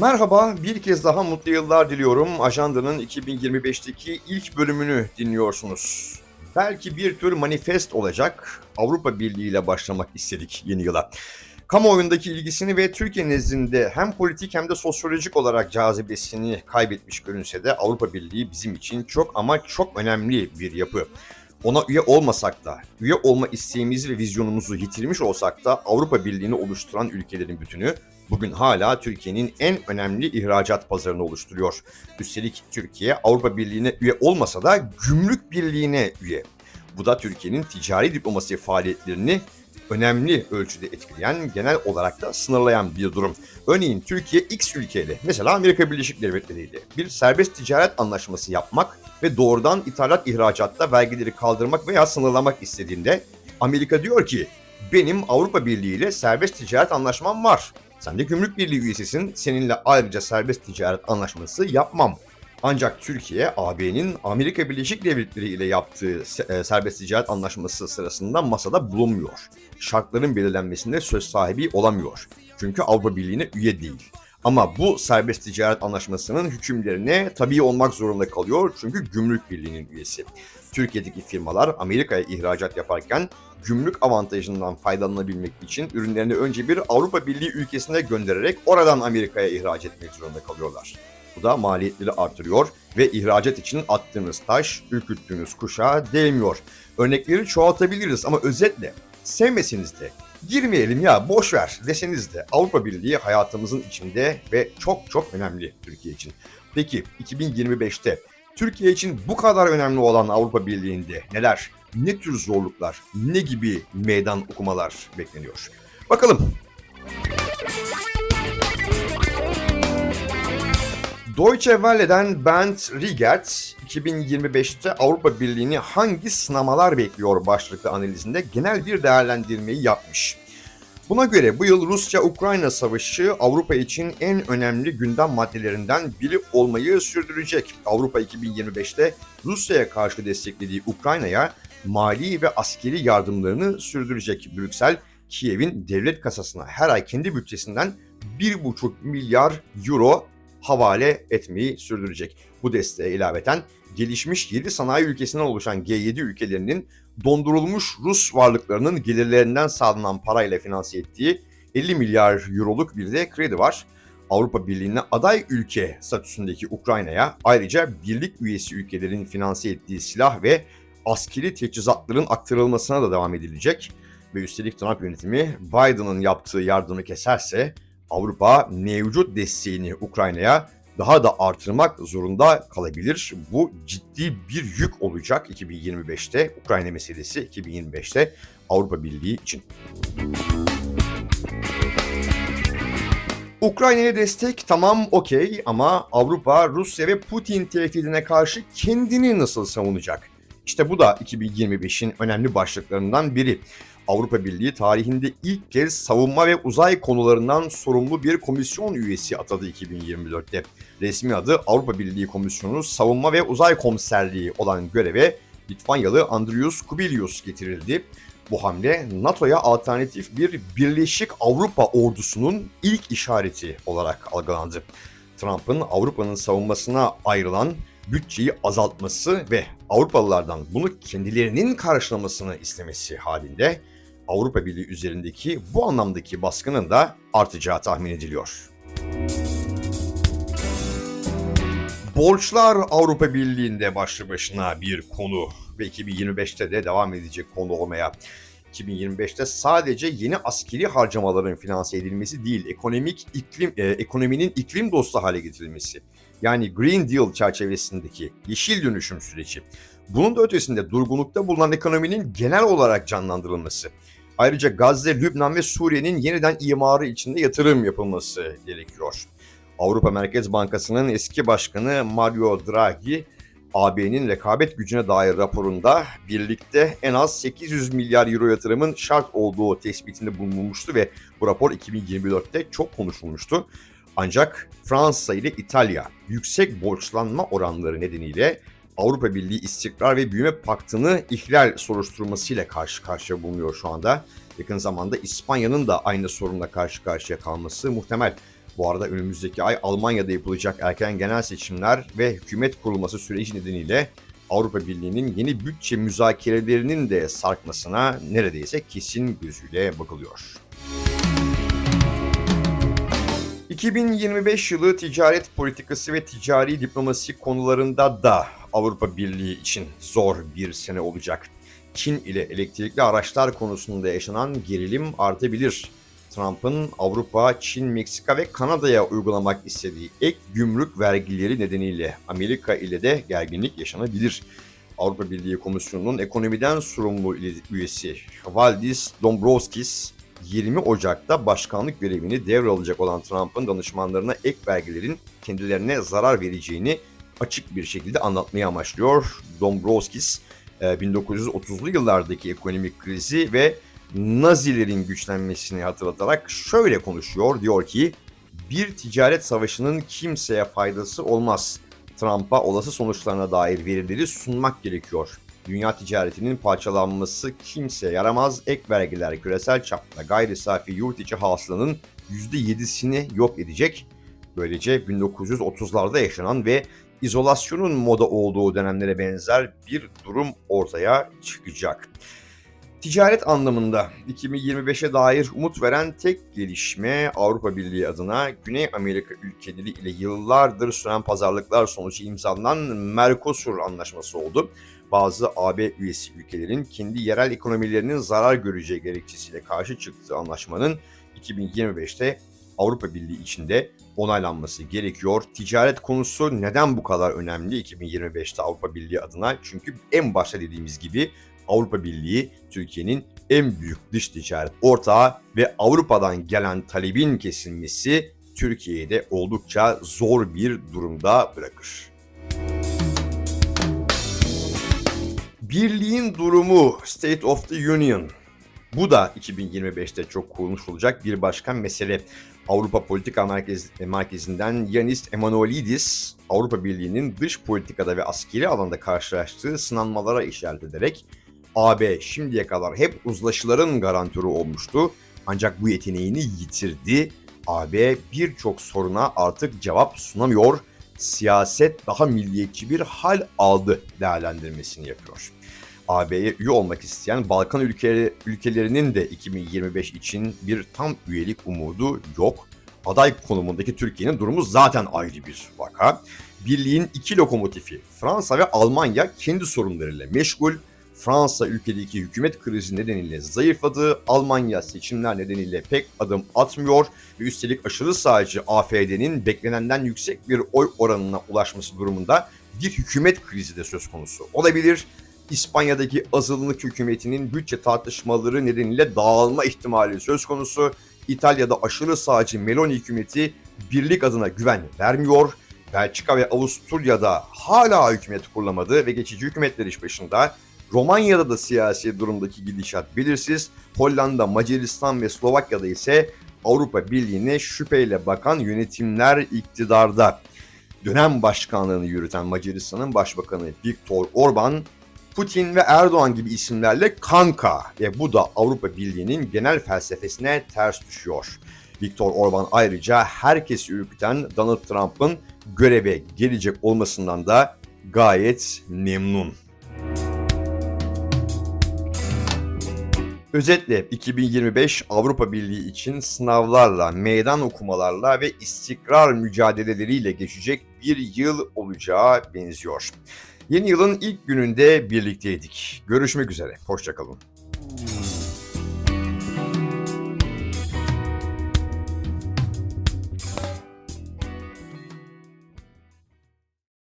Merhaba, bir kez daha mutlu yıllar diliyorum. Ajanda'nın 2025'teki ilk bölümünü dinliyorsunuz. Belki bir tür manifest olacak. Avrupa Birliği ile başlamak istedik yeni yıla. Kamuoyundaki ilgisini ve Türkiye nezdinde hem politik hem de sosyolojik olarak cazibesini kaybetmiş görünse de Avrupa Birliği bizim için çok ama çok önemli bir yapı. Ona üye olmasak da, üye olma isteğimizi ve vizyonumuzu yitirmiş olsak da Avrupa Birliği'ni oluşturan ülkelerin bütünü bugün hala Türkiye'nin en önemli ihracat pazarını oluşturuyor. Üstelik Türkiye Avrupa Birliği'ne üye olmasa da Gümrük Birliği'ne üye. Bu da Türkiye'nin ticari diplomasi faaliyetlerini önemli ölçüde etkileyen, genel olarak da sınırlayan bir durum. Örneğin Türkiye X ülkeyle, mesela Amerika Birleşik Devletleri ile bir serbest ticaret anlaşması yapmak ve doğrudan ithalat ihracatta vergileri kaldırmak veya sınırlamak istediğinde Amerika diyor ki benim Avrupa Birliği ile serbest ticaret anlaşmam var. Sen de gümrük birliği üyesisin. Seninle ayrıca serbest ticaret anlaşması yapmam. Ancak Türkiye, AB'nin Amerika Birleşik Devletleri ile yaptığı e, serbest ticaret anlaşması sırasında masada bulunmuyor. Şartların belirlenmesinde söz sahibi olamıyor. Çünkü Avrupa Birliği'ne üye değil. Ama bu serbest ticaret anlaşmasının hükümlerine tabi olmak zorunda kalıyor çünkü Gümrük Birliği'nin üyesi. Türkiye'deki firmalar Amerika'ya ihracat yaparken gümrük avantajından faydalanabilmek için ürünlerini önce bir Avrupa Birliği ülkesine göndererek oradan Amerika'ya ihraç etmek zorunda kalıyorlar. Bu da maliyetleri artırıyor ve ihracat için attığınız taş, ürküttüğünüz kuşağa değmiyor. Örnekleri çoğaltabiliriz ama özetle sevmeseniz de girmeyelim ya boş ver deseniz de Avrupa Birliği hayatımızın içinde ve çok çok önemli Türkiye için. Peki 2025'te Türkiye için bu kadar önemli olan Avrupa Birliği'nde neler, ne tür zorluklar, ne gibi meydan okumalar bekleniyor? Bakalım. Deutsche Welle'den Bernd Riegert 2025'te Avrupa Birliği'ni hangi sınamalar bekliyor başlıklı analizinde genel bir değerlendirmeyi yapmış. Buna göre bu yıl Rusya-Ukrayna savaşı Avrupa için en önemli gündem maddelerinden biri olmayı sürdürecek. Avrupa 2025'te Rusya'ya karşı desteklediği Ukrayna'ya mali ve askeri yardımlarını sürdürecek. Brüksel, Kiev'in devlet kasasına her ay kendi bütçesinden 1,5 milyar euro havale etmeyi sürdürecek. Bu desteğe ilaveten gelişmiş 7 sanayi ülkesinden oluşan G7 ülkelerinin dondurulmuş Rus varlıklarının gelirlerinden sağlanan parayla finanse ettiği 50 milyar euroluk bir de kredi var. Avrupa Birliği'ne aday ülke statüsündeki Ukrayna'ya ayrıca birlik üyesi ülkelerin finanse ettiği silah ve askeri teçhizatların aktarılmasına da devam edilecek. Ve üstelik Trump yönetimi Biden'ın yaptığı yardımı keserse Avrupa mevcut desteğini Ukrayna'ya daha da artırmak zorunda kalabilir. Bu ciddi bir yük olacak 2025'te Ukrayna meselesi 2025'te Avrupa Birliği için. Ukrayna'ya destek tamam okey ama Avrupa, Rusya ve Putin tehdidine karşı kendini nasıl savunacak? İşte bu da 2025'in önemli başlıklarından biri. Avrupa Birliği tarihinde ilk kez savunma ve uzay konularından sorumlu bir komisyon üyesi atadı 2024'te. Resmi adı Avrupa Birliği Komisyonu Savunma ve Uzay Komiserliği olan göreve Litvanyalı Andrius Kubilius getirildi. Bu hamle NATO'ya alternatif bir Birleşik Avrupa ordusunun ilk işareti olarak algılandı. Trump'ın Avrupa'nın savunmasına ayrılan bütçeyi azaltması ve Avrupalılardan bunu kendilerinin karşılamasını istemesi halinde Avrupa Birliği üzerindeki bu anlamdaki baskının da artacağı tahmin ediliyor. Borçlar Avrupa Birliği'nde başlı başına bir konu ve 2025'te de devam edecek konu olmaya. 2025'te sadece yeni askeri harcamaların finanse edilmesi değil, ekonomik iklim e, ekonominin iklim dostu hale getirilmesi. Yani Green Deal çerçevesindeki yeşil dönüşüm süreci. Bunun da ötesinde durgunlukta bulunan ekonominin genel olarak canlandırılması. Ayrıca Gazze, Lübnan ve Suriye'nin yeniden imarı içinde yatırım yapılması gerekiyor. Avrupa Merkez Bankası'nın eski başkanı Mario Draghi, AB'nin rekabet gücüne dair raporunda birlikte en az 800 milyar euro yatırımın şart olduğu tespitinde bulunmuştu ve bu rapor 2024'te çok konuşulmuştu. Ancak Fransa ile İtalya yüksek borçlanma oranları nedeniyle Avrupa Birliği İstikrar ve Büyüme Paktı'nı ihlal soruşturmasıyla karşı karşıya bulunuyor şu anda. Yakın zamanda İspanya'nın da aynı sorunla karşı karşıya kalması muhtemel. Bu arada önümüzdeki ay Almanya'da yapılacak erken genel seçimler ve hükümet kurulması süreci nedeniyle Avrupa Birliği'nin yeni bütçe müzakerelerinin de sarkmasına neredeyse kesin gözüyle bakılıyor. 2025 yılı ticaret politikası ve ticari diplomasi konularında da Avrupa Birliği için zor bir sene olacak. Çin ile elektrikli araçlar konusunda yaşanan gerilim artabilir. Trump'ın Avrupa, Çin, Meksika ve Kanada'ya uygulamak istediği ek gümrük vergileri nedeniyle Amerika ile de gerginlik yaşanabilir. Avrupa Birliği Komisyonu'nun ekonomiden sorumlu üyesi Valdis Dombrovskis 20 Ocak'ta başkanlık görevini devralacak olan Trump'ın danışmanlarına ek vergilerin kendilerine zarar vereceğini açık bir şekilde anlatmayı amaçlıyor. Dombrovskis 1930'lu yıllardaki ekonomik krizi ve Nazilerin güçlenmesini hatırlatarak şöyle konuşuyor. Diyor ki bir ticaret savaşının kimseye faydası olmaz. Trump'a olası sonuçlarına dair verileri sunmak gerekiyor. Dünya ticaretinin parçalanması kimseye yaramaz. Ek vergiler küresel çapta gayri safi yurt içi hasılanın %7'sini yok edecek. Böylece 1930'larda yaşanan ve izolasyonun moda olduğu dönemlere benzer bir durum ortaya çıkacak. Ticaret anlamında 2025'e dair umut veren tek gelişme Avrupa Birliği adına Güney Amerika ülkeleri ile yıllardır süren pazarlıklar sonucu imzalanan Mercosur anlaşması oldu. Bazı AB üyesi ülkelerin kendi yerel ekonomilerinin zarar göreceği gerekçesiyle karşı çıktığı anlaşmanın 2025'te Avrupa Birliği içinde onaylanması gerekiyor. Ticaret konusu neden bu kadar önemli 2025'te Avrupa Birliği adına? Çünkü en başta dediğimiz gibi Avrupa Birliği Türkiye'nin en büyük dış ticaret ortağı ve Avrupa'dan gelen talebin kesilmesi Türkiye'de oldukça zor bir durumda bırakır. Birliğin durumu State of the Union. Bu da 2025'te çok konuşulacak bir başka mesele. Avrupa Politika Merkez, Merkezi'nden Yanis Emanuelidis, Avrupa Birliği'nin dış politikada ve askeri alanda karşılaştığı sınanmalara işaret ederek AB şimdiye kadar hep uzlaşıların garantörü olmuştu. Ancak bu yeteneğini yitirdi. AB birçok soruna artık cevap sunamıyor. Siyaset daha milliyetçi bir hal aldı değerlendirmesini yapıyor. AB'ye üye olmak isteyen Balkan ülkeleri, ülkelerinin de 2025 için bir tam üyelik umudu yok. Aday konumundaki Türkiye'nin durumu zaten ayrı bir vaka. Birliğin iki lokomotifi Fransa ve Almanya kendi sorunlarıyla meşgul. Fransa ülkedeki hükümet krizi nedeniyle zayıfladı. Almanya seçimler nedeniyle pek adım atmıyor ve üstelik aşırı sağcı AFD'nin beklenenden yüksek bir oy oranına ulaşması durumunda bir hükümet krizi de söz konusu olabilir. İspanya'daki azınlık hükümetinin bütçe tartışmaları nedeniyle dağılma ihtimali söz konusu. İtalya'da aşırı sağcı Meloni hükümeti birlik adına güven vermiyor. Belçika ve Avusturya'da hala hükümet kurulamadı ve geçici hükümetler iş başında. Romanya'da da siyasi durumdaki gidişat belirsiz. Hollanda, Macaristan ve Slovakya'da ise Avrupa Birliği'ne şüpheyle bakan yönetimler iktidarda. Dönem başkanlığını yürüten Macaristan'ın başbakanı Viktor Orban, Putin ve Erdoğan gibi isimlerle kanka ve bu da Avrupa Birliği'nin genel felsefesine ters düşüyor. Viktor Orban ayrıca herkesi ürküten Donald Trump'ın göreve gelecek olmasından da gayet memnun. Özetle 2025 Avrupa Birliği için sınavlarla, meydan okumalarla ve istikrar mücadeleleriyle geçecek bir yıl olacağı benziyor. Yeni yılın ilk gününde birlikteydik. Görüşmek üzere, hoşçakalın.